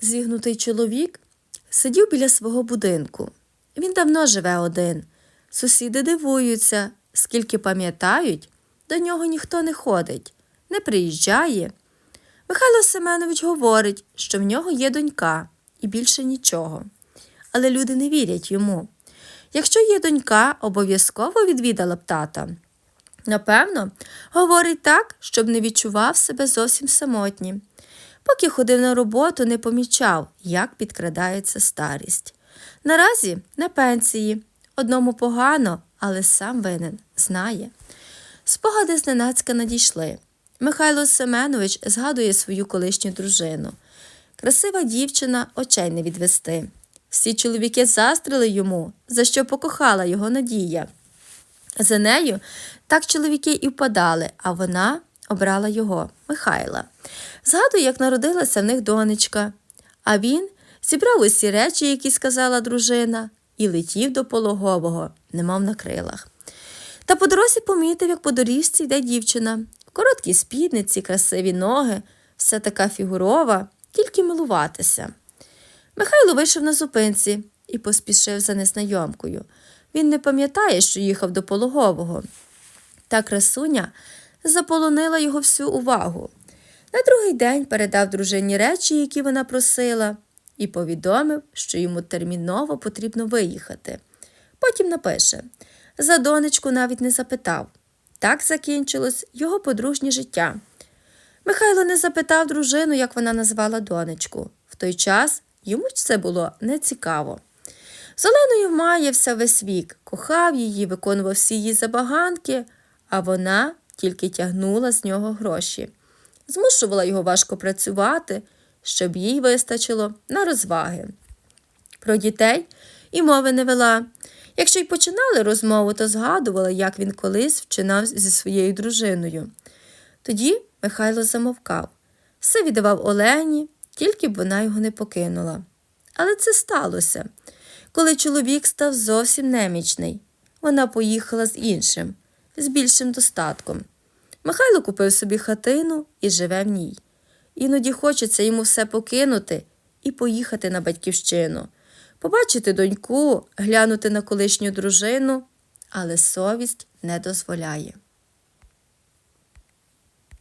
зігнутий чоловік сидів біля свого будинку. Він давно живе один. Сусіди дивуються, скільки пам'ятають, до нього ніхто не ходить, не приїжджає. Михайло Семенович говорить, що в нього є донька і більше нічого. Але люди не вірять йому. Якщо є донька, обов'язково відвідала б тата. Напевно, говорить так, щоб не відчував себе зовсім самотнім. Поки ходив на роботу, не помічав, як підкрадається старість. Наразі на пенсії. Одному погано, але сам винен, знає. Спогади зненацька надійшли. Михайло Семенович згадує свою колишню дружину. Красива дівчина очей не відвести. Всі чоловіки застрили йому, за що покохала його Надія. За нею так чоловіки і впадали, а вона обрала його, Михайла. Згадує, як народилася в них донечка. А він зібрав усі речі, які сказала дружина, і летів до пологового, немов на крилах. Та по дорозі помітив, як по доріжці йде дівчина. В короткій спідниці, красиві ноги, все така фігурова, тільки милуватися. Михайло вийшов на зупинці і поспішив за незнайомкою. Він не пам'ятає, що їхав до пологового. Та красуня заполонила його всю увагу. На другий день передав дружині речі, які вона просила, і повідомив, що йому терміново потрібно виїхати. Потім напише за донечку навіть не запитав. Так закінчилось його подружнє життя. Михайло не запитав дружину, як вона назвала донечку. В той час йому це було нецікаво. З Оленою маявся весь вік, кохав її, виконував всі її забаганки, а вона тільки тягнула з нього гроші. Змушувала його важко працювати, щоб їй вистачило на розваги. Про дітей і мови не вела. Якщо й починали розмову, то згадувала, як він колись вчинав зі своєю дружиною. Тоді Михайло замовкав, все віддавав Олені, тільки б вона його не покинула. Але це сталося. Коли чоловік став зовсім немічний, вона поїхала з іншим, з більшим достатком. Михайло купив собі хатину і живе в ній. Іноді хочеться йому все покинути і поїхати на батьківщину, побачити доньку, глянути на колишню дружину, але совість не дозволяє.